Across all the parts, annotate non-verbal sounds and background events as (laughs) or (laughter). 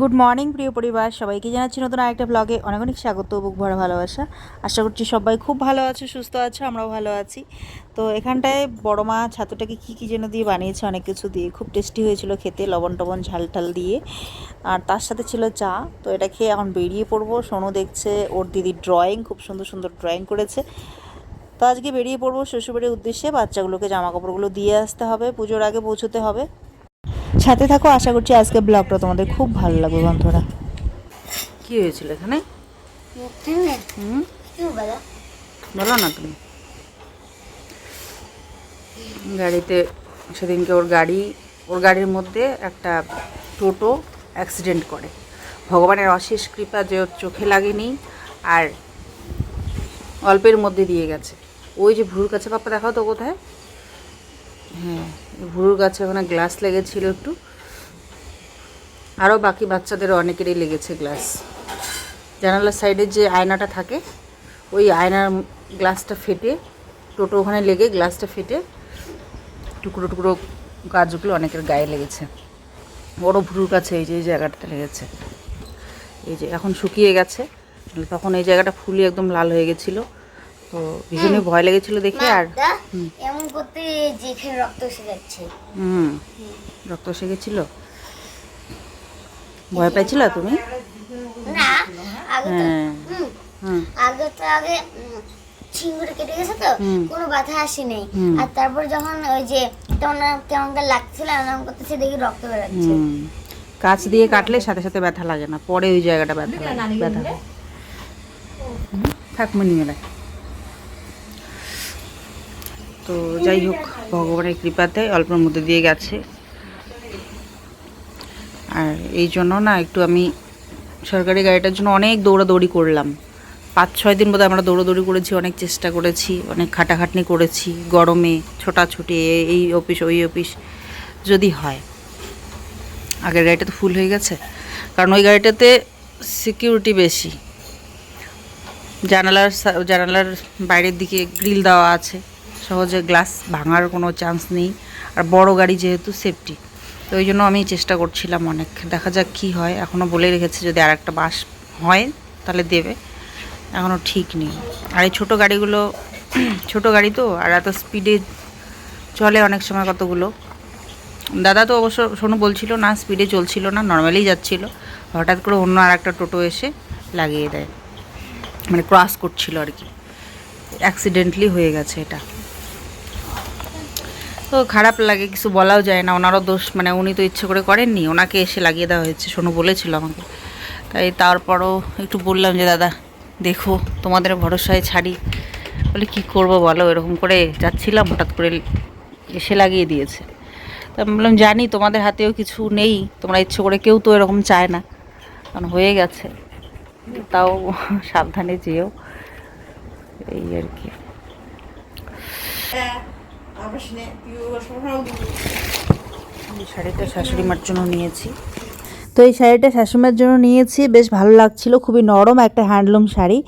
Good morning প্রিয় পরিবার। সবাইকে জানাচ্ছি নতুন আরেকটা ব্লগে অনেক অনেক স্বাগত বুক ভরা ভালোবাসা। আশা করছি সবাই খুব ভালো আছো, সুস্থ আছো, আমরাও ভালো আছি। তো এখানটায় বড় মা ছাতুটাকে কী কী যেন দিয়ে বানিয়েছে, অনেক কিছু দিয়ে। খুব টেস্টি হয়েছিল খেতে, লবণ টবণ, ঝাল টাল দিয়ে। আর তার সাথে ছিল চা। তো এটা খেয়ে এখন বেরিয়ে পড়ব। সোনু দেখছে, ওর দিদির ড্রয়িং খুব সুন্দর সুন্দর ড্রয়িং করেছে। তো আজকে বেরিয়ে পড়ব শ্বশুরবাড়ির উদ্দেশ্যে। বাচ্চাগুলোকে জামা কাপড়গুলো দিয়ে আসতে হবে। পুজোর আগে পৌঁছতে হবে। সাথে থাকো, আশা করছি আজকে ব্লগটা তোমাদের খুব ভালো লাগবে বন্ধুরা। কি হয়েছিল এখানে? বলো না তুমি। গাড়িতে সেদিনকে ওর গাড়ি, ওর গাড়ির মধ্যে একটা টোটো অ্যাক্সিডেন্ট করে। ভগবানের অশেষ কৃপা যে ওর চোখে লাগেনি আর অল্পের মধ্যে দিয়ে গেছে। ওই যে ভুরুর কাছে পাপা দেখাও তো কোথায়? হ্যাঁ। ভুরুর গাছে ওখানে গ্লাস লেগেছিল একটু। আরও বাকি বাচ্চাদের অনেকেরই লেগেছে গ্লাস জানালার সাইডে যে আয়নাটা থাকে, ওই আয়নার গ্লাসটা ফেটে, টোটো ওখানে লেগে গ্লাসটা ফেটে, টুকরো টুকরো গাছগুলো অনেকের গায়ে লেগেছে। বড় ভুরুর কাছে এই যে, এই জায়গাটাতে লেগেছে। এই যে, এখন শুকিয়ে গেছে। তখন এই জায়গাটা ফুলে একদম লাল হয়ে গেছিল। তো ভীষণই ভয় লেগেছিলো দেখে আর এমন করতে যেখানে রক্ত এসে যাচ্ছে হুম রক্ত এসে গেছিল ভয় পাইছিল তুমি? না আগে তো হ্যাঁ আগে তো আগে ছিঙ্গুরে কেটে গেছে তো কোনো ব্যথা আসেনি হুম। আর তারপর যখন ওই যে তখন কেমন করে লাগছিল এমন করতেছে দেখি রক্ত বেরোচ্ছে। হুম কাছ দিয়ে কাটলে সাথে সাথে ব্যথা লাগে না পরে ওই জায়গাটা ব্যথা লাগে ব্যথা থাক মনিমেলা তো যাই হোক, ভগবানের কৃপাতে অল্পের মধ্যে দিয়ে গেছে। আর এই জন্য না একটু আমি সরকারি গাড়িটার জন্য অনেক দৌড়াদৌড়ি করলাম। পাঁচ, ছয় দিন বোধহয় আমরা দৌড়াদৌড়ি করেছি, অনেক চেষ্টা করেছি, অনেক খাটাখাটনি করেছি, গরমে ছোটাছুটি এই অফিস, ওই অফিস যদি হয়। আগের গাড়িটা তো ফুল হয়ে গেছে। কারণ ওই গাড়িটাতে সিকিউরিটি বেশি। জানালার জানালার বাইরের দিকে গ্রিল দেওয়া আছে। সহজে গ্লাস ভাঙার কোনো চান্স নেই। আর বড় গাড়ি যেহেতু সেফটি তো ওই জন্য আমি চেষ্টা করছিলাম অনেক। দেখা যাক কী হয়। এখনও বলে রেখেছে যদি আর একটা বাস হয়, তাহলে দেবে। এখনও ঠিক নেই। আর এই ছোটো গাড়িগুলো, ছোট গাড়ি তো, আর এত স্পিডে চলে অনেক সময় কতগুলো। দাদা তো অবশ্য শোনো বলছিল, না স্পিডে চলছিল না নর্মালি যাচ্ছিল। হঠাৎ করে অন্য আর একটা টোটো এসে লাগিয়ে দেয়। মানে ক্রস করছিল আর কি। অ্যাক্সিডেন্টলি হয়ে গেছে এটা। তো খারাপ লাগে, কিছু বলাও যায় না। ওনারও দোষ মানে উনি তো ইচ্ছে করে করেননি। ওনাকে এসে লাগিয়ে দেওয়া হয়েছে শোনো বলেছিল আমাকে। তাই তারপরও একটু বললাম যে, দাদা, দেখো, তোমাদের ভরসায় ছাড়ি। বলে, কি করব বলো? এরকম করে যাচ্ছিলাম, হঠাৎ করে এসে লাগিয়ে দিয়েছে। তা আমি বললাম, জানি, তোমাদের হাতেও কিছু নেই। তোমরা ইচ্ছে করে কেউ তো এরকম চায় না। কারণ হয়ে গেছে। তাও সাবধানে যেও। এই আর কি। শাড়িটা শাশুড়ি মার জন্য নিয়েছি। তো এই শাড়িটা শাশুড়িমার জন্য নিয়েছি, বেশ ভালো লাগছিল, খুবই নরম একটা হ্যান্ডলুম শাড়ি।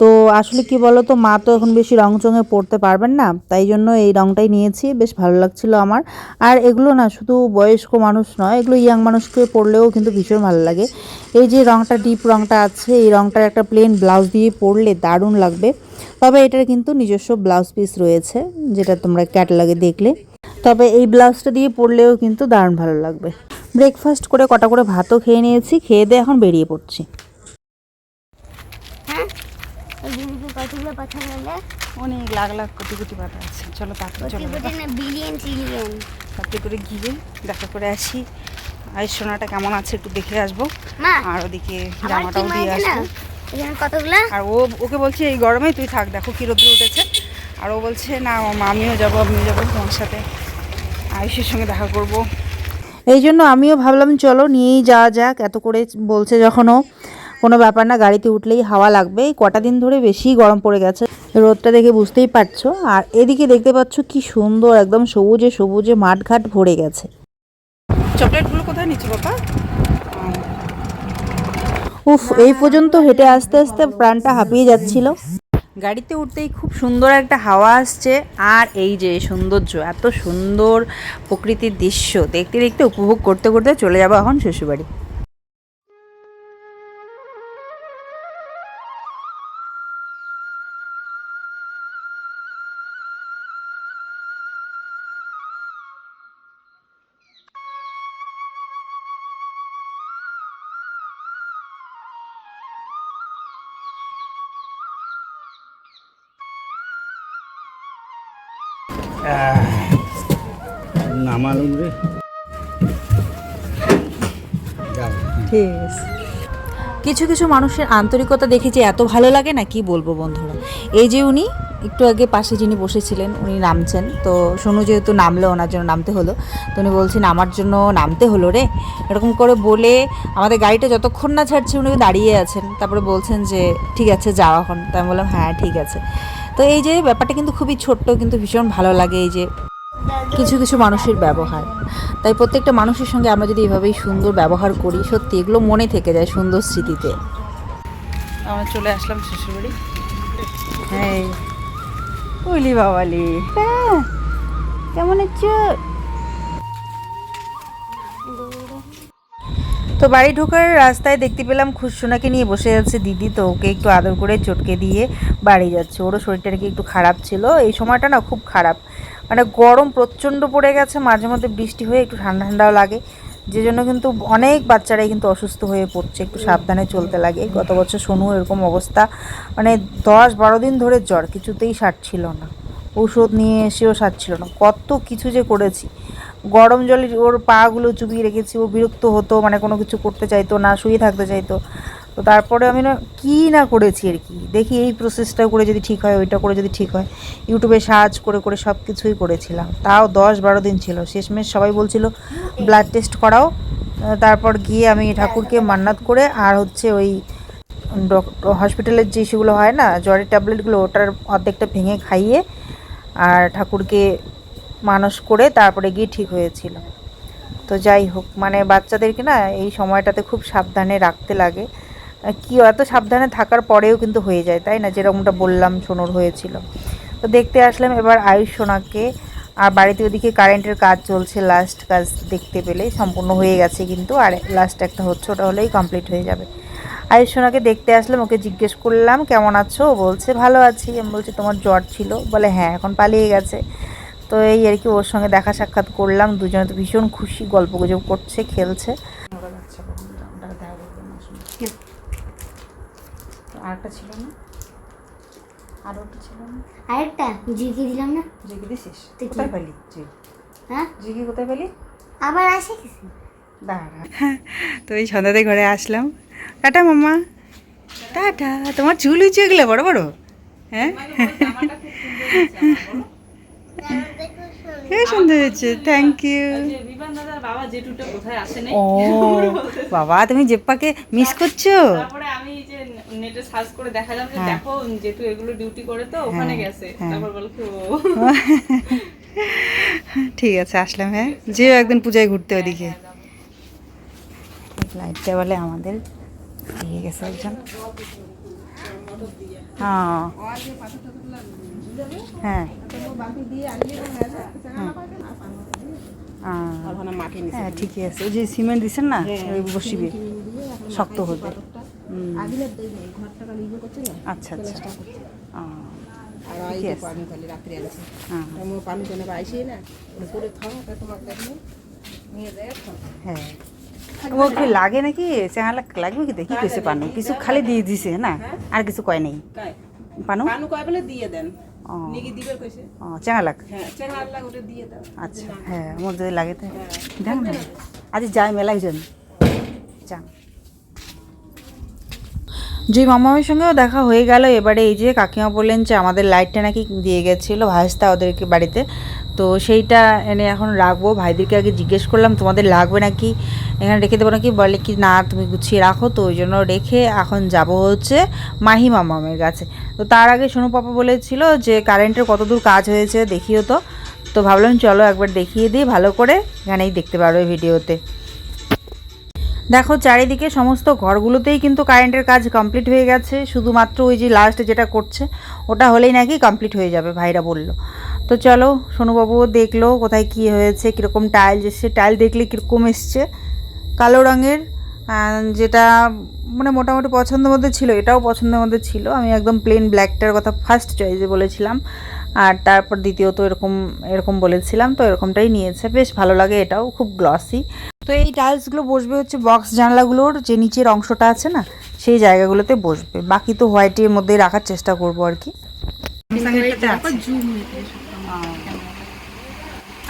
তো আসলে কি বলো তো মা তো এখন বেশি রং চঙে পরতে পারবেন না, তাই জন্য এই রংটাই নিয়েছি, বেশ ভালো লাগছিল আমার। আর এগুলো না শুধু বয়স্ক মানুষ নয়, এগুলো ইয়াং মানুষকে পরলেও কিন্তু ভীষণ ভালো লাগে। এই যে রংটা, ডিপ রংটা আছে, এই রংটার একটা প্লেন ব্লাউজ দিয়ে পরলে দারুণ লাগবে। তবে এটার কিন্তু নিজস্ব ব্লাউজ পিস রয়েছে, যেটা তোমরা ক্যাটালগে দেখলে। তবে এই ব্লাউজটা দিয়ে পরলেও কিন্তু দারুণ ভালো লাগবে। ব্রেকফাস্ট করে কটা করে ভাতও খেয়ে নিয়েছি, খেয়ে দিয়ে এখন বেরিয়ে পড়ছি হ্যাঁ ওই দিদিকে কতগুলো কথা বলে অনেক লাখ লাখ কোটি কোটি পাতা আছে। চলো প্রতি চলো বিলিয়ন ট্রিলিয়ন তাতে করে গিয়ে দেখা করে আসি। আর সোনাটা কেমন আছে একটু দেখে আসব। আর ওদিকে জামাটাও দিয়ে আসব। এখানে কতগুলো? আর ও ওকে বলছে এই গরমে তুই থাক দেখো কি রোদ্র উঠেছে। আর ও বলছে না মা, আমিও যাব আমিও যাব তোমার সাথে। আয়ুষের সঙ্গে দেখা করব। এই জন্য আমিও ভাবলাম চলো নিয়েই যাওয়া যাক। এত করে বলছে যখনও কোনো ব্যাপার না গাড়িতে উঠলেই হাওয়া লাগবে। এই কটা দিন ধরে বেশি গরম পড়ে গেছে। রোদটা দেখে বুঝতেই পারছ। আর এদিকে দেখতে পাচ্ছ কি সুন্দর একদম সবুজে সবুজে মাঠঘাট ভরে গেছে। চকলেটগুলো কোথায় নিচ্ছ বাবা? উফ এই পর্যন্ত হেঁটে আস্তে আস্তে প্রাণটা হাঁপিয়ে যাচ্ছিল। গাড়িতে উঠতেই খুব সুন্দর একটা হাওয়া আসছে। আর এই যে সৌন্দর্য এত সুন্দর প্রকৃতির দৃশ্য। দেখতে দেখতে উপভোগ করতে করতে চলে যাব এখন শ্বশুরবাড়ি। ঠিক আছে। কিছু কিছু মানুষের আন্তরিকতা দেখে যে এত ভালো লাগে না, কি বলব বন্ধুরা? এই যে উনি, একটু আগে পাশে যিনি বসেছিলেন, উনি নামছেন। তো সোনু যেহেতু নামলো, ওনার জন্য নামতে হলো। তো উনি বলছেন, আমার জন্য নামতে হলো রে? এরকম করে বলে আমাদের গাড়িটা যতক্ষণ না ছাড়ছে, উনি দাঁড়িয়ে আছেন। তারপরে বলছেন যে, ঠিক আছে, যাওয়া হন তাই আমি বললাম হ্যাঁ ঠিক আছে। তো এই যে ব্যাপারটা কিন্তু খুবই ছোট্ট কিন্তু ভীষণ ভালো লাগে এই যে কিছু কিছু মানুষের ব্যবহার। তাই প্রত্যেকটা মানুষের সঙ্গে আমরা যদি এভাবেই সুন্দর ব্যবহার করি সত্যি এগুলো মনে থেকে যায় সুন্দর স্মৃতিতে। আমরা চলে আসলাম শ্বশুরবাড়ি। হ্যাঁ। ওলি বাবালি। কেমন আছো? তো বাড়ি ঢোকার রাস্তায় দেখতে পেলাম খুশসোনাকে নিয়ে বসে আছে দিদি, তো ওকে একটু আদর করে চটকে দিয়ে বাড়ি যাচ্ছে। ওরও শরীরটা নাকি একটু খারাপ ছিল। এই সময়টা না খুব খারাপ। মানে গরম প্রচণ্ড পড়ে গেছে, মাঝে মধ্যে বৃষ্টি হয়ে একটু ঠান্ডা ঠান্ডাও লাগে। যে জন্য কিন্তু অনেক বাচ্চারাই কিন্তু অসুস্থ হয়ে পড়ছে, একটু সাবধানে চলতে লাগে। গত বছর সোনু এরকম অবস্থা মানে দশ বারো দিন ধরে জ্বর, কিছুতেই সারছিল না। ঔষধ নিয়ে এসেও সারছিল না। কত কিছু যে করেছি। গরম জলে ওর পাগুলো চুবিয়ে রেখেছি, ও বিরক্ত হতো মানে কোনো কিছু করতে চাইতো না, শুয়ে থাকতে চাইতো। তো তারপরে আমি না কী না করেছি আর কি। দেখি এই প্রসেসটা করে যদি ঠিক হয়, ওইটা করে যদি ঠিক হয়। ইউটিউবে সার্চ করে করে সব কিছুই করেছিলাম। তাও দশ বারো দিন ছিল। শেষমেশ সবাই বলছিল ব্লাড টেস্ট করাও। তারপর গিয়ে আমি ঠাকুরকে মান্নাত করে, আর হচ্ছে ওই ডক্টর হসপিটালের যে সেগুলো হয় না জ্বরের ট্যাবলেটগুলো ওটার অর্ধেকটা ভেঙে খাইয়ে, আর ঠাকুরকে মানস করে তারপরে গিয়ে ঠিক হয়েছিল। তো যাই হোক মানে বাচ্চাদেরকে না এই সময়টাতে খুব সাবধানে রাখতে লাগে। কি এত সাবধানে থাকার পরেও কিন্তু হয়ে যায়, তাই না? যেরকমটা বললাম সোনর হয়েছিল। তো দেখতে আসলাম এবার আয়ুষ সোনাকে। আর বাড়িতে ওদিকে কারেন্টের কাজ চলছে লাস্ট কাজ দেখতে পেলে, সম্পূর্ণ হয়ে গেছে কিন্তু। আর লাস্ট একটা হচ্ছে, ওটা হলেই কমপ্লিট হয়ে যাবে। আয়ুষ সোনাকে দেখতে আসলাম, ওকে জিজ্ঞেস করলাম, কেমন আছো? বলছে, ভালো আছি। আমি বলছি, তোমার জ্বর ছিল? বলে হ্যাঁ এখন পালিয়ে গেছে। তো এই আর কি ওর সঙ্গে দেখা সাক্ষাৎ করলাম দুজনে তো ভীষণ খুশি গল্প গুজব করছে খেলছে। আরেকটা ছিল না? আরও একটা ছিল না? আরেকটা? জিকে দিলাম না? জিগি দিছিস? কোথায় পেলি? হ্যাঁ? জিগি কোথায় পেলি? আবার আসে তো এই সন্ধ্যাতে ঘরে আসলাম। টাটা মাম্মা। টাটা। তোমার চুল উঁচু এগুলো বড় বড়। হ্যাঁ? সুন্দর হয়েছে থ্যাংক ইউ ও বাবা তুমি জেপ্পাকে মিস করছ? তারপরে আমি যে নেটে সার্চ করে দেখালাম যে দেখো যেহেতু এগুলো ডিউটি করে তো ওখানে গেছে। তারপর বলো ও। (laughs) ঠিক আছে আসলাম হ্যাঁ। যেও একদিন পূজায় ঘুরতে ওদিকে। লাইটটা বলে আমাদের। দিয়ে গেছে একজন। হ্যাঁ। হ্যাঁ। হ্যাঁ। হ্যাঁ ঠিকই আছে। ওই যে সিমেন্ট দিচ্ছেন না ওই বসিবে শক্ত হবে আচ্ছা আচ্ছা। ঠিকই হ্যাঁ। হ্যাঁ ও কি লাগে নাকি? চেহারা লাগবে কি? দেখি কিছু পানো। কিছু খালি দিয়ে দিছে না? আর কিছু কয় নেই? পানো? পানু কয় বলে দিয়ে দেন। নিগি দিবে কইছে। ও লাগ হ্যাঁ চেঙ্গা আল্লাহ ওটা দিয়ে দাও। আচ্ছা হ্যাঁ। আমার যদি লাগে তো দেখ না। আজ যাই মেলাই জন্য যান জুই মামামের সঙ্গেও দেখা হয়ে গেল। এবারে এই যে কাকিমা বললেন যে আমাদের লাইটটা নাকি দিয়ে গেছিল ভাইস্তা ওদেরকে বাড়িতে। তো সেইটা এনে এখন রাখব। ভাইদেরকে আগে জিজ্ঞেস করলাম, তোমাদের লাগবে নাকি? এখানে রেখে দেবো নাকি? বলে কি, না, তুমি গুছিয়ে রাখো। তো ওই জন্য রেখে এখন যাব হচ্ছে মাহি মামামের কাছে। তো তার আগে সোনু পাপা বলেছিল যে কারেন্টের কতদূর কাজ হয়েছে দেখিও তো। তো ভাবলাম, চলো একবার দেখিয়ে দিই, ভালো করে। এখানেই দেখতে পারবে ভিডিওতে দেখো, চারিদিকে সমস্ত ঘরগুলোতেই কিন্তু কারেন্টের কাজ কমপ্লিট হয়ে গেছে। শুধুমাত্র ওই যে লাস্ট যেটা করছে, ওটা হলেই নাকি কমপ্লিট হয়ে যাবে, ভাইরা বলল। তো চলো, সোনুবাবুও দেখল কোথায় কী হয়েছে, কীরকম টাইল এসছে টাইল দেখলে কীরকম এসছে। কালো রঙের যেটা মানে মোটামুটি পছন্দের মধ্যে ছিল, এটাও পছন্দের মধ্যে ছিল। আমি একদম প্লেন ব্ল্যাকটার কথা ফার্স্ট চয়েসে বলেছিলাম। আর তারপর দ্বিতীয়ত এরকম এরকম বলেছিলাম তো এরকমটাই নিয়েছে। বেশ ভালো লাগে এটাও খুব গ্লসি তো এই টাইলসগুলো বসবে হচ্ছে বক্স জানলাগুলোর যে নিচের অংশটা আছে না সেই জায়গাগুলোতে বসবে। বাকি তো হোয়াইটের মধ্যেই রাখার চেষ্টা করব আর কি।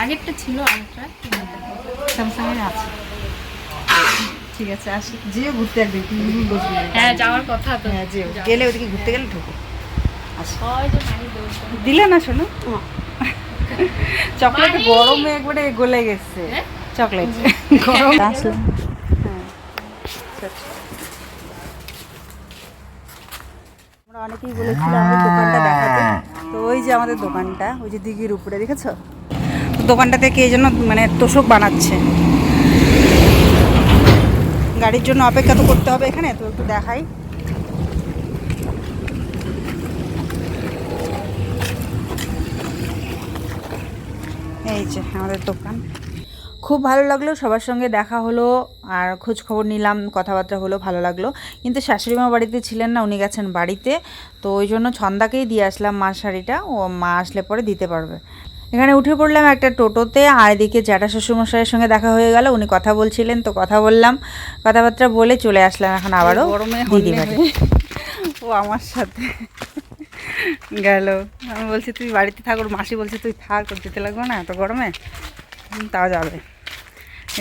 আগেরটা ছিল আছে। ঠিক আছে আসি। যে ঘুরতে একদিন হ্যাঁ যাওয়ার কথা তো। হ্যাঁ যে গেলে ওদিকে ঘুরতে গেলে ঢুকো। দিলে না শোনো? চকলেট গরমে একবারে গলে গেছে। হ্যাঁ? চকলেট। গরম। আসলাম। আমরা অনেকেই বলেছিল আমাদের দোকানটা দেখাতে। তো ওই যে আমাদের দোকানটা ওই যে দিঘির উপরে দেখেছ? দোকানটা থেকে এই জন্য মানে তোষক বানাচ্ছে। গাড়ির জন্য অপেক্ষা তো করতে হবে এখানে তো একটু দেখাই। এই যে আমাদের দোকান। খুব ভালো লাগল সবার সঙ্গে দেখা হলো আর খোঁজ খবর নিলাম কথাবার্তা হলো ভালো লাগল। কিন্তু শাশুড়ি মা বাড়িতে ছিলেন না উনি গেছেন বাড়িতে। তো ওই জন্য ছন্দাকেই দিয়ে আসলাম মা শাড়িটা ও মা আসলে পরে দিতে পারবে। এখানে উঠে পড়লাম একটা টোটোতে আর এদিকে জ্যাঠা শ্বশুরমশাইয়ের সঙ্গে দেখা হয়ে গেল। উনি কথা বলছিলেন তো কথা বললাম। কথাবার্তা বলে চলে আসলাম এখন আবারও দিদি বাড়ি। ও আমার সাথে। গেল। আমি বলছি তুই বাড়িতে থাক ওর মাসি বলছে তুই থাক ওর যেতে লাগবে না এত গরমে? তাও যাবে।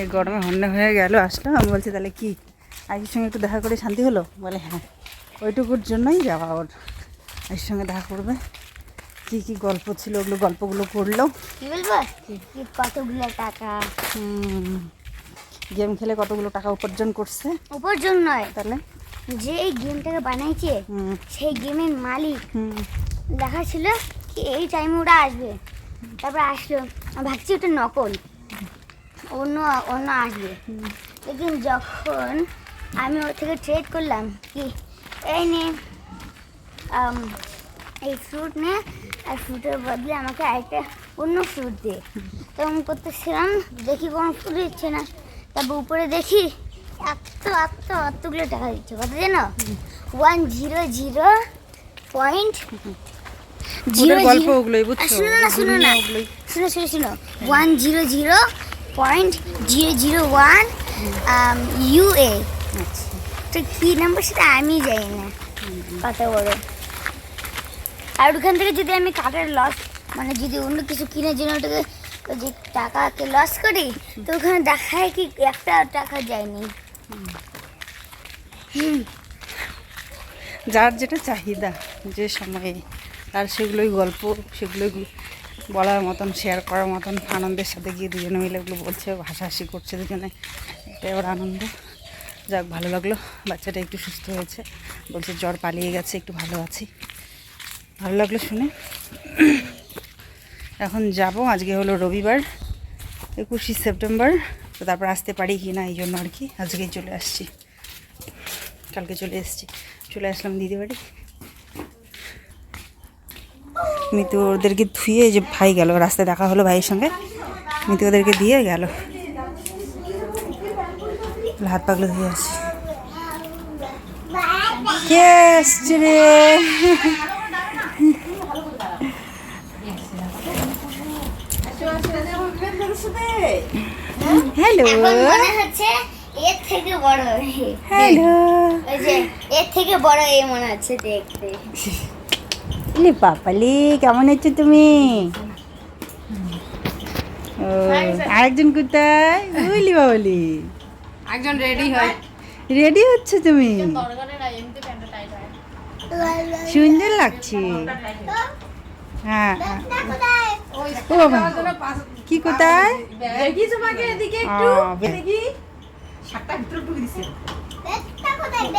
এই গরমে হন্যে হয়ে গেল আসলো আমি বলছি তাহলে কি আজকের সঙ্গে একটু দেখা করে শান্তি হলো? বলে হ্যাঁ ওইটুকুর জন্যই যাওয়া ওর। আজকের সঙ্গে দেখা করবে। কি কি গল্প ছিল ওগুলো গল্পগুলো করল কতগুলো টাকা? গেম খেলে কতগুলো টাকা উপার্জন করছে? উপার্জন নয়। তাহলে? যে এই গেমটাকে বানাইছে সেই গেমের মালিক। দেখা ছিল কি এই টাইমে ওটা আসবে। তারপর আসলো ভাবছি ওটা নকল। অন্য অন্য আসবে। লেকিন যখন আমি ওর থেকে ট্রেড করলাম কি এই নে এই ফ্রুট নে আর ফ্রুটের বদলে আমাকে আরেকটা অন্য ফ্রুট দে। তখন করতেছিলাম দেখি কোনো ফ্রুট দিচ্ছে না। তারপর উপরে দেখি এত এত এতগুলো টাকা দিচ্ছে কত জানো ওয়ান জিরো জিরো পয়েন্ট ওদের গল্প ওগুলোই বুঝছ? শুনো না শুনো না। শুনো শুনো শুনো। One zero zero point zero zero one UA তো কী নাম্বার সেটা আমি জানি না। কত বড় আর ওখান থেকে যদি আমি কাটার লস মানে যদি অন্য কিছু কিনে জন্য ওটাকে যে টাকাকে লস করি তো ওখানে দেখায় কি একটা টাকা যায়নি। যার যেটা চাহিদা, যে সময়ে তার সেগুলোই গল্প, সেগুলোই বলার মতন শেয়ার করার মতন, আনন্দের সাথে গিয়ে দুজনে মিলে ওগুলো বলছে, হাসাহাসি করছে দুজনে। এটাই ওর আনন্দ। যাক, ভালো লাগল। বাচ্চাটা একটু সুস্থ হয়েছে। বলছে, জ্বর পালিয়ে গেছে, একটু ভালো আছি। ভালো লাগল শুনে। এখন যাব, আজকে হলো রবিবার, একুশে সেপ্টেম্বর। তো তারপর আসতে পারি কি না এই জন্য আর কি। আজকেই চলে আসছি। কালকে চলে এসেছি। চলে আসলাম দিদি বাড়ি। মিতু ওদেরকে ধুয়ে যে ভাই গেল। রাস্তায় দেখা হলো ভাইয়ের সঙ্গে। মিতু ওদেরকে দিয়ে গেল। হাত পাগলে ধুয়ে আসছি। কে রে? হ্যালো। মনে হচ্ছে এর থেকে বড় হ্যালো। ওই যে এর থেকে বড় এ মনে হচ্ছে দেখতে। লি পাপালি কেমন আছো তুমি? ও আরেকজন কোথায়? বুঝলি বাবলি একজন রেডি হয়। রেডি হচ্ছে তুমি? সুন্দর লাগছে। হ্যাঁ হ্যাঁ। ও বাবা। কি কোথায়? দেখি তোমাকে এদিকে আহ, বে-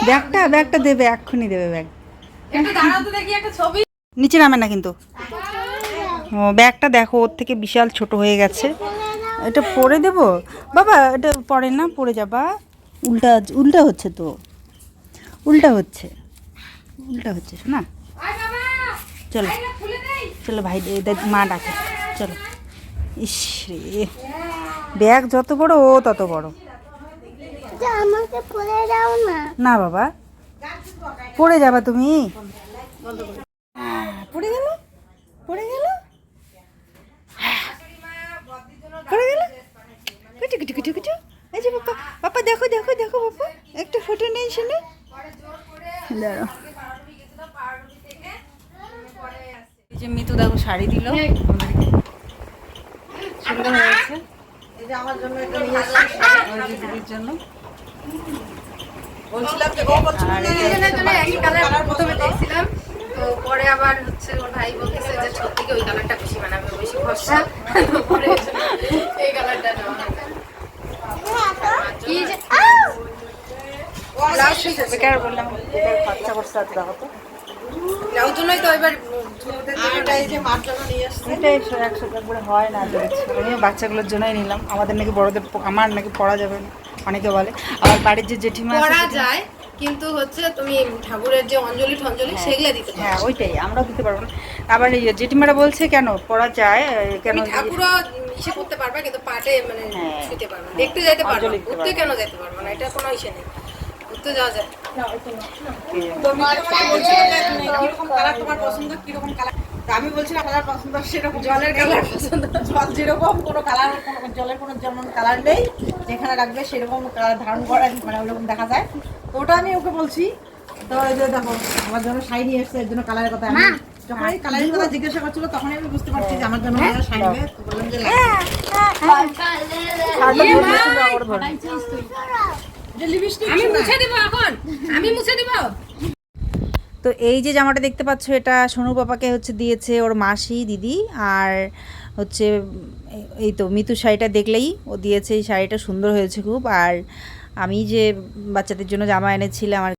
ব্যাগটা ব্যাগটা দেবে এক্ষুনি দেবে ব্যাগ। একটু দাঁড়াও তো দেখি একটা ছবি। নিচে নামে না কিন্তু। ও ব্যাগটা দেখো ওর থেকে বিশাল ছোট হয়ে গেছে। এটা পরে দেব? বাবা এটা পরে না পরে যাবা। উল্টা উল্টা হচ্ছে তো। উল্টা হচ্ছে। উল্টা হচ্ছে না চলো চলো ভাই মা ডাকে। চলো। ইস রে ব্যাগ যত বড় ও তত বড়। আমাকে পরে দাও না। না বাবা পড়ে যাবা তুমি। পড়ে গেল? পড়ে গেল? পড়ে গেল? কুচু কুচু কুচু কুচু। এই যে বাপ্পা বাপ্পা দেখো দেখো দেখো বাপ্পা একটা ফটো নেই শুনে দাঁড়ো এই যে মিতু দেখো শাড়ি দিল। সুন্দর হয়েছে। এই যে আমার জন্য এটা নিয়ে এসেছি দিদির জন্য। বলছিলাম যে ও বলছিল না, দুজনের জন্য একই কালার প্রথমে দেখছিলাম। তো পরে আবার হচ্ছে ওর ভাই বলতেছে যে সত্যি ওই কালারটা বেশি মানাবে বেশি ফর্সা পরে এই কালারটা নেওয়া কি যে বেকার বললাম খরচা করছে এত দেখো তো। ওই জন্যই তো এবার একশো হয় না আমিও বাচ্চাগুলোর জন্যই নিলাম। আমাদের নাকি বড়দের আমার নাকি পড়া যাবে না অনেকে বলে। আবার বাড়ির যে জেঠিমা জেঠিমা- যায় কিন্তু হচ্ছে তুমি ঠাকুরের যে অঞ্জলি টঞ্জলি সেগুলো দিতে হ্যাঁ ওইটাই আমরাও দিতে পারব না। আবার জেঠিমারা বলছে কেন পড়া যায় কেন ঠাকুরও ইসে করতে পারবে কিন্তু পাটে মানে হ্যাঁ। পারবে দেখতে যাইতে পারবে ঘুরতে কেন যাইতে পারবে না? এটা কোনো ইসে নেই। ঘুরতে যাওয়া যায় কালার পছন্দ কীরকম কালার আমি বলছিলাম কালার পছন্দ সেরকম জলের কালার পছন্দ। জল যেরকম কোনো কালার জলের কোনো যেমন কালার নেই যেখানে রাখবে সেরকম কালার ধারণ করা মানে ওরকম দেখা যায়। তো ওটা আমি ওকে বলছি। তো এই যে দেখো আমার জন্য শাড়ি নিয়ে এসছে এর জন্য কালারের কথা আমি যখন এই কালারের কথা জিজ্ঞাসা করছিল তখনই আমি বুঝতে পারছি যে আমার জন্য শাড়ি নেবে। বললাম যে আমি মুছে দিব এখন। আমি মুছে দিব। তো এই যে জামাটা দেখতে পাচ্ছ এটা সোনু পাপাকে হচ্ছে দিয়েছে ওর মাসি দিদি আর হচ্ছে এই- এই তো মিতু শাড়িটা দেখলেই ও দিয়েছে এই শাড়িটা সুন্দর হয়েছে খুব। আর আমি যে বাচ্চাদের জন্য জামা এনেছিলাম আর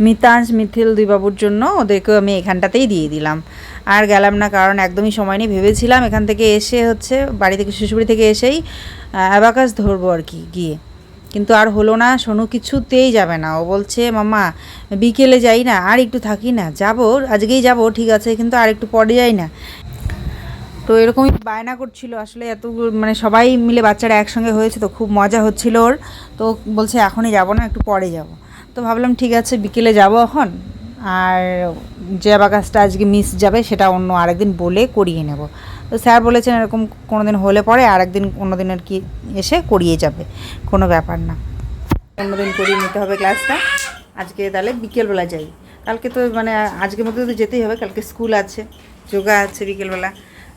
মিতাংশ মিথিল দুই বাবুর জন্য ওদেরকেও আমি এখানটাতেই দিয়ে দিলাম। আর গেলাম না কারণ একদমই সময় নেই ভেবেছিলাম এখান থেকে এসে হচ্ছে বাড়ি থেকে শ্বশুরবাড়ি থেকে এসেই অ্যাবাকাস ধরবো আর কি গিয়ে। কিন্তু আর হলো না, সোনু কিছুতেই যাবে না। ও বলছে মামা বিকেলে যাই না, আর একটু থাকি না। যাব, আজকেই যাব, ঠিক আছে, কিন্তু আর একটু পরে যাই না। তো এরকমই বায়না করছিল আসলে এত মানে সবাই মিলে বাচ্চারা একসঙ্গে হয়েছে, তো খুব মজা হচ্ছিল ওর। তো বলছে, এখনই যাব না, একটু পরে যাব। তো ভাবলাম, ঠিক আছে, বিকেলে যাব এখন। আর যে আবাকাসটা আজকে মিস যাবে, সেটা অন্য আরেকদিন বলে করিয়ে নেব। তো স্যার বলেছেন এরকম কোনো দিন হলে পরে আর একদিন অন্য দিন আর কি এসে করিয়ে যাবে, কোনো ব্যাপার না। অন্য দিন করিয়ে নিতে হবে ক্লাসটা। আজকে তাহলে বিকেলবেলা যাই। কালকে তো মানে আজকের মধ্যে তো যেতেই হবে, কালকে স্কুল আছে, যোগা আছে বিকেলবেলা,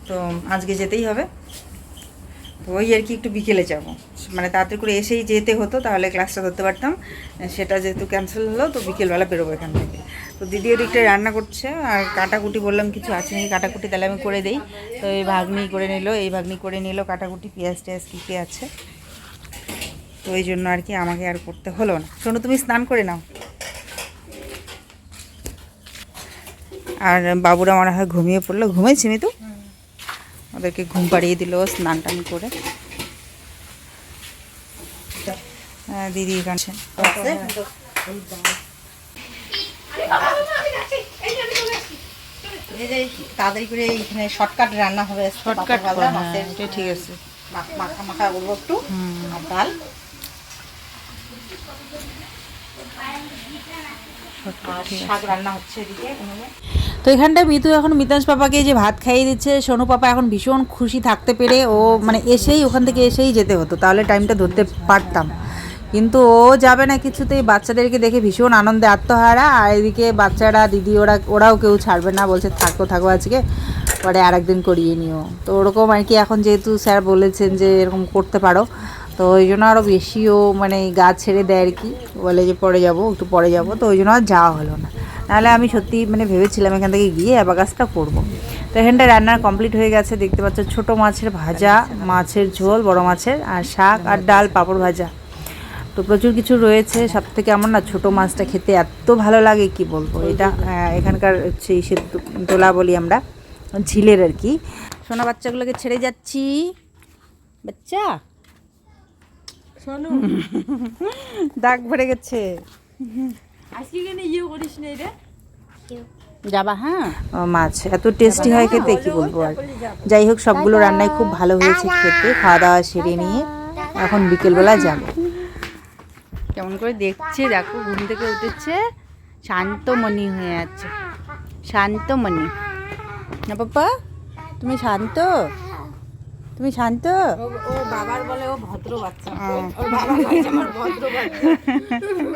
তো আজকে যেতেই হবে। তো ওই আর কি একটু বিকেলে যাব। মানে তাড়াতাড়ি করে এসেই যেতে হতো, তাহলে ক্লাসটা ধরতে পারতাম। সেটা যেহেতু ক্যান্সেল হলো, তো বিকেলবেলা বেরোবো এখান থেকে। তো দিদি ওদিকটা রান্না করছে আর কাটাকুটি বললাম কিছু আছে নি কাটাকুটি তাহলে আমি করে দিই। তো এই ভাগ্নি করে নিল এই ভাগ্নি করে নিল কাটাকুটি পেঁয়াজ টেয়াজ কী কী আছে। তো এই জন্য আর কি আমাকে আর করতে হলো না। শোনো তুমি স্নান করে নাও। আর বাবুরা মনে হয় ঘুমিয়ে পড়ল। ঘুমাইছি আমি তো ওদেরকে ঘুম পাড়িয়ে দিল স্নান টান করে। হ্যাঁ, দিদি যে তাড়াতাড়ি করে এইখানে শর্টকাট রান্না হবে শর্টকাট ঠিক আছে। মাখা মাখা করব একটু আর ডাল। শাক রান্না হচ্ছে এদিকে তো এখানটায় মিতু এখন মিতাংশ পাপাকে যে ভাত খাইয়ে দিচ্ছে সোনু পাপা এখন ভীষণ খুশি থাকতে পেরে ও মানে এসেই ওখান থেকে এসেই যেতে হতো তাহলে টাইমটা ধরতে পারতাম। কিন্তু ও যাবে না কিছুতেই। বাচ্চাদেরকে দেখে ভীষণ আনন্দে আত্মহারা। আর এদিকে বাচ্চারা, দিদি, ওরা, ওরাও কেউ ছাড়বে না। বলছে, থাকো থাকো আজকে। পরে আর একদিন করিয়ে নিও। তো ওরকম আর কি এখন যেহেতু স্যার বলেছেন যে এরকম করতে পারো, তো ওই জন্য আরও বেশিও মানে গা ছেড়ে দেয় আর কি। বলে যে, পরে যাব, একটু পরে যাব। তো ওই জন্য আর যাওয়া হলো না। নাহলে আমি সত্যি মানে ভেবেছিলাম এখান থেকে গিয়ে অ্যাবাকাসটা করব। তো এখানটা রান্নার কমপ্লিট হয়ে গেছে। দেখতে পাচ্ছ, ছোট মাছের ভাজা, মাছের ঝোল, বড় মাছের, আর শাক, আর ডাল, পাঁপড় ভাজা। তো প্রচুর কিছু রয়েছে। সব থেকে আমার না ছোটো মাছটা খেতে এত ভালো লাগে কি বলব? এটা এখানকার হচ্ছে তো- তোলা বলি আমরা ঝিলের আর কি। সোনা বাচ্চাগুলোকে ছেড়ে যাচ্ছি। বাচ্চা দাগ ভরে গেছে। আজকে কেন ইয়ে করিস না রে? যাবা হ্যাঁ? মাছ এত টেস্টি হয় খেতে কি বলব আর। যাই হোক সবগুলো রান্নাই খুব ভালো হয়েছে খেতে। খাওয়া দাওয়া সেরে নিয়ে এখন বিকেলবেলা যাব। কেমন করে দেখছে দেখো ঘুম থেকে উঠেছে শান্তমণি হয়ে আছে। শান্তমণি। না পাপা তুমি শান্ত? তুমি শান্ত? ও বাবার বলে ও ভদ্র বাচ্চা। হ্যাঁ। ওর বাবা বলে আমার ভদ্র বাচ্চা।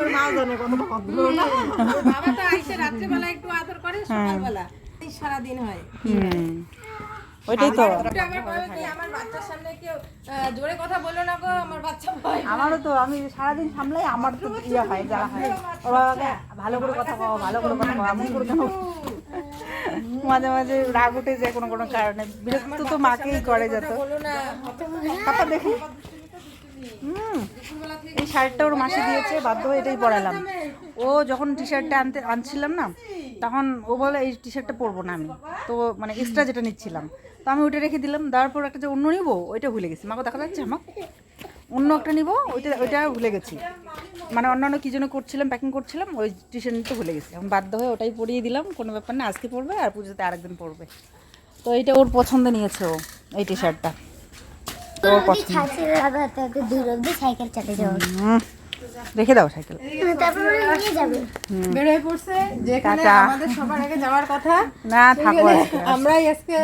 ওর মাও জানে কত ভদ্র। না বাবা তো আইসে রাত্রেবেলা একটু আদর করে সকালবেলা। সারাদিন হয়। ওইটাই তো। আমারও তো আমি সারাদিন সামলাই আমার তো ইয়ে হয় যা হয়। বলে, ভালো করে কথা কও ভালো করে কথা কও আমি করে কেন? মাঝে মাঝে রাগ উঠে যায় কোনো কোনো কারণে। বিরক্ত তো মাকেই করে যেত। দেখি হুম, এই শার্টটা ওর মাসি দিয়েছে, বাধ্য হয়ে এটাই পরালাম। ও যখন টি শার্টটা আনতে আনছিলাম না, তখন ও বলে, এই টি শার্টটা পরবো না আমি। তো মানে এক্সট্রা যেটা নিচ্ছিলাম। তো আমি ওইটা রেখে দিলাম, দেওয়ার পর একটা যে অন্য নিবো, ওইটা ভুলে গেছি। মাকে দেখা যাচ্ছে আমার অন্য একটা নিবো, ওইটা ওইটা ভুলে গেছি। মানে অন্যান্য কী জন্য করছিলাম প্যাকিং করছিলাম, ওই টি শার্ট ভুলে গেছি। এখন বাধ্য হয়ে ওটাই পরিয়ে দিলাম, কোনো ব্যাপার না, আজকে পরবে আর পুজোতে আরেকদিন পরবে। তো এইটা ওর পছন্দ নিয়েছে ও, এই টি। শার্টটা রেখে দাও সাইকেল। তারপর ওরা নিয়ে যাবে। বের হয়ে পড়ছে যেখানে আমাদের সবার আগে যাওয়ার কথা না থাকো আজকে। আমরাই আজকে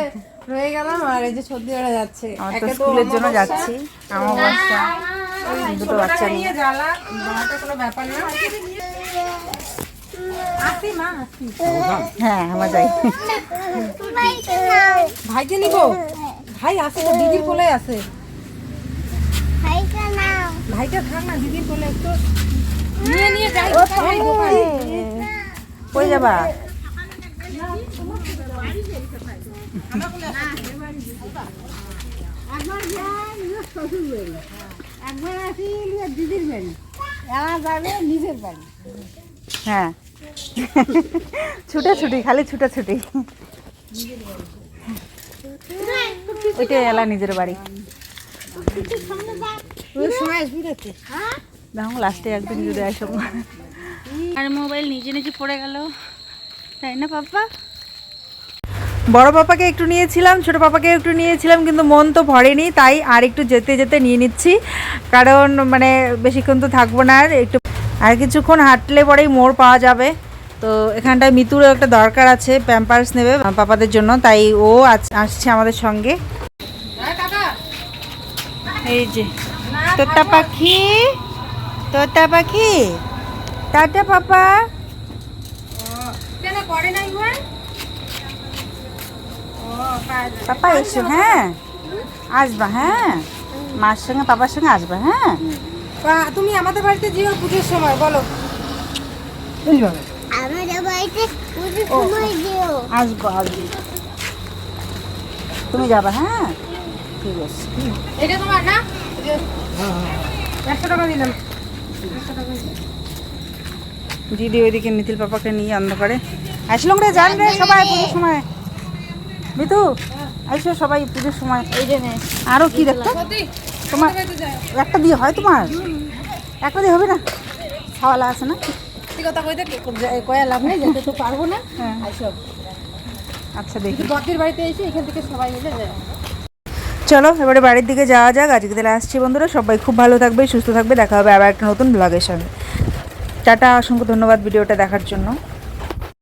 রয়ে গেলাম আর এই যে সর্দি ওরা যাচ্ছে। আমার তো স্কুলের জন্য যাচ্ছি আমার বাচ্চা দুটো বাচ্চা নিয়ে। জ্বালা কোনো ব্যাপার না। আসি মা আসি। হ্যাঁ আমার যাই। ভাইকে নিব? ভাই আছে তো দিদির কোলে আছে ভাইটা থাক না দিদির কোলে একটু নিয়ে নিয়ে যাই। দোকানে। কই যাবা? হ্যাঁ। ছুটাছুটি খালি ছুটাছুটি। ওইটাই এলা নিজের বাড়ি। দেখো লাস্টে একদিন যদি আসো। আর মোবাইল নিজে নিজে পড়ে গেল। তাই না পাপা বড় পাপাকে একটু নিয়েছিলাম ছোট পাপাকে একটু নিয়েছিলাম কিন্তু মন তো ভরেনি তাই আর একটু যেতে যেতে নিয়ে নিচ্ছি। কারণ মানে বেশিক্ষণ তো থাকব না আর একটু আর কিছুক্ষণ হাঁটলে পরেই মোড় পাওয়া যাবে। তো এখানটায় মিতুরও একটা দরকার আছে প্যাম্পার্স নেবে পাপাদের জন্য তাই ও আসছে আমাদের সঙ্গে। এই যে তোতা পাখি তোতা পাখি টাটা পাপা। কেন করে নাই ভাই পাপা এসো হ্যাঁ আসবা হ্যাঁ মার সঙ্গে পাপার সঙ্গে আসবা হ্যাঁ। তুমি আমাদের বাড়িতে যেও পুজোর সময় বলো। আমাদের বাড়িতে পুজোর সময় যেও। আসব আসব। তুমি যাবা হ্যাঁ। ঠিক আছে এটা তোমার না? একশো টাকা দিলাম দিদি ওইদিকে মিথিল পাপাকে নিয়ে অন্ধকারে। আসলাম রে যান রে সবাই পুজোর সময়। মিতু আইসো সবাই পুজোর সময়। আরও কি দেখতে? তোমার একটা দিয়ে হয় তোমার? একটা দিয়ে হবে না? খাওয়ালা আছে না? কথা কইতে কয়া লাভ নেই যেতে তো পারব না। হ্যাঁ। আচ্ছা দেখি। বাড়িতে এসে এখান থেকে সবাই মিলে যায়। চলো, এবারে বাড়ির দিকে যাওয়া যাক। আজকে তাহলে আসছি বন্ধুরা, সবাই খুব ভালো থাকবে, সুস্থ থাকবে। দেখা হবে আবার একটা নতুন ব্লগের সঙ্গে। টাটা, অসংখ্য ধন্যবাদ ভিডিওটা দেখার জন্য।